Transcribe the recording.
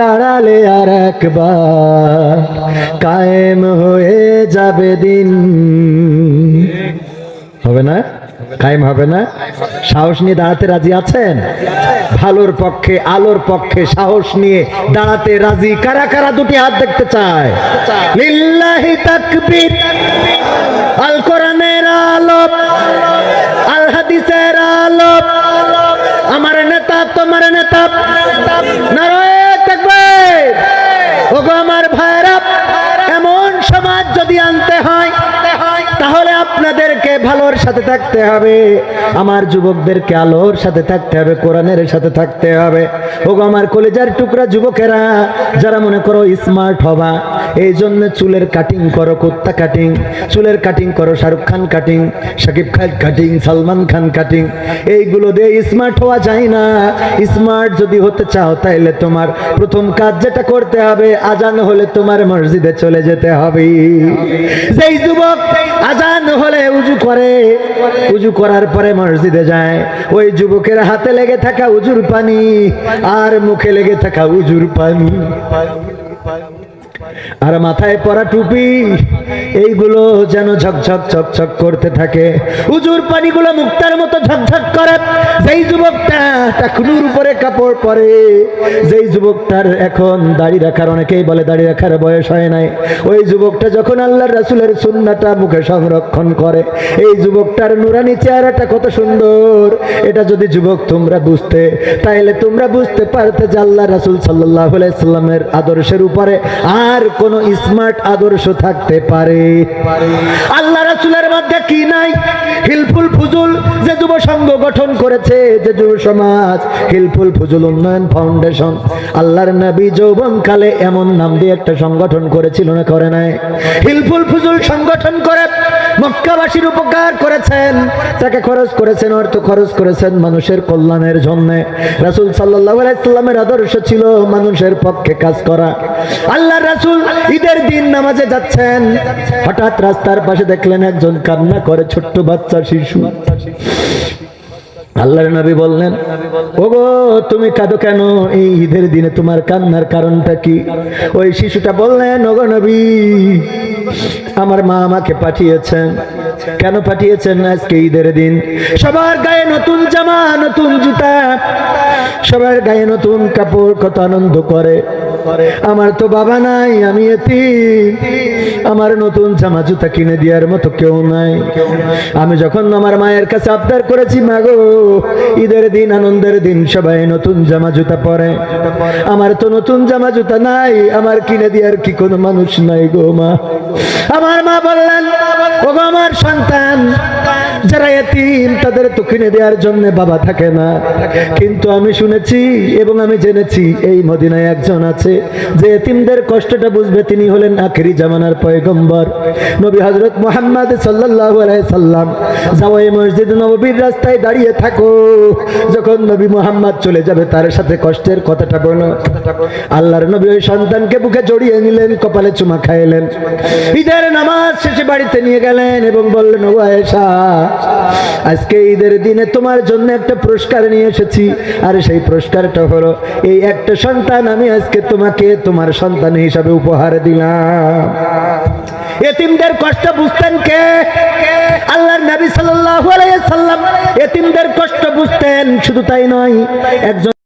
দাঁড়ালে আর একবার কায়েম হয়ে যাবে দিন। হবে না? কায়েম হবে না? সাহস নিয়ে দাঁড়াতে রাজি আছেন? ভালোর পক্ষে, আলোর পক্ষে সাহস নিয়ে দাঁড়াতে রাজি। কারা কারা দুটি হাত দেখতে চায়? লিল্লাহি তাকবীর, আল কোরআনের আলো আল হাদিসের আলো আমার নেতা, তোমার নেতা আপনাদেরকে ভালোর সাথে থাকতে হবে। আমার যুবকদেরকে আলোর সাথে থাকতে হবে, কোরআনের সাথে থাকতে হবে। ওগো আমার কলেজার টুকরা যুবকেরা, যারা মনে করো স্মার্ট হবা এই জন্য চুলের কাটিং করো, কুত্তা কাটিং চুলের কাটিং করো, Shah Rukh Khan cutting Shakib Khan cutting Salman Khan cutting এইগুলো দিয়ে স্মার্ট হওয়া যায় না। স্মার্ট যদি হতে চাও, তাইলে তোমার প্রথম কাজ যেটা করতে হবে, আজান হলে তোমার মসজিদে চলে যেতে হবে। যেই যুবক আজান হলে উজু করে, উজু করার পরে মসজিদে যায়। ওই যুবকের হাতে লেগে থাকা উজুর পানি, আর মুখে লেগে থাকা উজুর পানি। আর মাথায় পরা টুপি, এইগুলো যেন ঝকঝক ঝকঝক করতে থাকে। উজুর পানিগুলো মুক্তার মতো ঝকঝক করে। যেই যুবকটা টাকনুর উপরে কাপড় পরে, যেই যুবকটার এখন দাড়ি রাখার, অনেকেই বলে দাড়ি রাখার বয়স হয় নাই। ওই যুবকটা যখন আল্লাহর রাসুলের সুন্নাটা মুখে সংরক্ষণ করে, এই যুবকটার নুরানি চেহারাটা কত সুন্দর। এটা যদি যুবক তোমরা বুঝতে, তাইলে তোমরা বুঝতে পারতে যে আল্লাহ রাসুল সাল্লাহ সাল্লামের আদর্শের উপরে আর কোন স্মার্ট আদর্শ থাকতে পারে। আল্লাহ রাসুলের মধ্যে কি নাই? যুব সংঘ গঠন করেছে যে যুব সমাজ, হিলফুল ফুজুল উন্নয়ন ফাউন্ডেশন। আল্লাহর নবী যৌবন কালে এমন নাম দিয়ে একটা সংগঠন করেছিল না করে নাই। হিলফুল ফুজুল সংগঠন করে মক্কাবাসীর উপকার করেছেন, তাকে খরচ করেছেন অর্থ খরচ করেছেন মানুষের কল্যাণের জন্য। রাসুল সাল্লাহ আলাইসাল্লামের আদর্শ ছিল মানুষের পক্ষে কাজ করা। আল্লাহ রাসুল ঈদের দিন নামাজে যাচ্ছেন, হঠাৎ রাস্তার পাশে দেখলেন একজন কান্না করে ছোট্ট বাচ্চা শিশু। আল্লাহর নবী বললেন, ওগো, তুমি কাঁদো কেন? এই ঈদের দিনে তোমার কান্নার কারণটা কি? ওই শিশুটা বললেন, ওগো নবী, আমার মা আমাকে পাঠিয়েছেন। কেন পাঠিয়েছেন আজকে ঈদের দিন? সবার গায়ে নতুন জামা, নতুন জুতা, সবার গায়ে নতুন কাপড়, কত আনন্দ করে। আমার তো বাবা নাই আমি এতি আমার নতুন জামা জুতা কিনে দেওয়ার মতো কেউ নাই। আমি যখন আমার মায়ের কাছে আবদার করেছি মাগো ঈদের দিন আনন্দের দিন সবাই নতুন জামা জুতা পরে। আমার তো নতুন জামা জুতা নাই আমার কিনে দেওয়ার কি কোনো মানুষ নাই গো মা। আমার মা বললেন ও গো আমার সন্তান যারা এতিম, তাদের তো কিনে দেওয়ার জন্য বাবা থাকে না। কিন্তু আমি শুনেছি এবং আমি জেনেছি, এই মদিনায় একজন আছে, যে এতিমদের কষ্টটা বুঝবে, তিনি হলেন আখেরি জামানার পয়গম্বর। নবী হজরত মোহাম্মদ আলাইহি সাল্লাম এই মসজিদ নববীর রাস্তায় দাঁড়িয়ে থাকো। যখন নবী মোহাম্মদ চলে যাবে, তার সাথে কষ্টের কথাটা বলো। আল্লাহর নবী ওই সন্তানকে বুকে জড়িয়ে নিলেন, কপালে চুমা খাইলেন। ঈদের নামাজ শেষে বাড়িতে নিয়ে গেলেন এবং বললেন, ও আয়েশা আজকে ঈদের দিনে তোমার জন্য একটা পুরস্কার নিয়ে এসেছি। আর সেই পুরস্কারটা হলো, এই একটা সন্তান আমি আজকে তোমাকে তোমার সন্তান হিসাবে উপহার দিলাম। এতিমদের কষ্ট বুঝতেন কে? আল্লাহর নবী সাল্লাল্লাহু আলাইহি সাল্লাম এতিমদের কষ্ট বুঝতেন, শুধু তাই নয়, একজন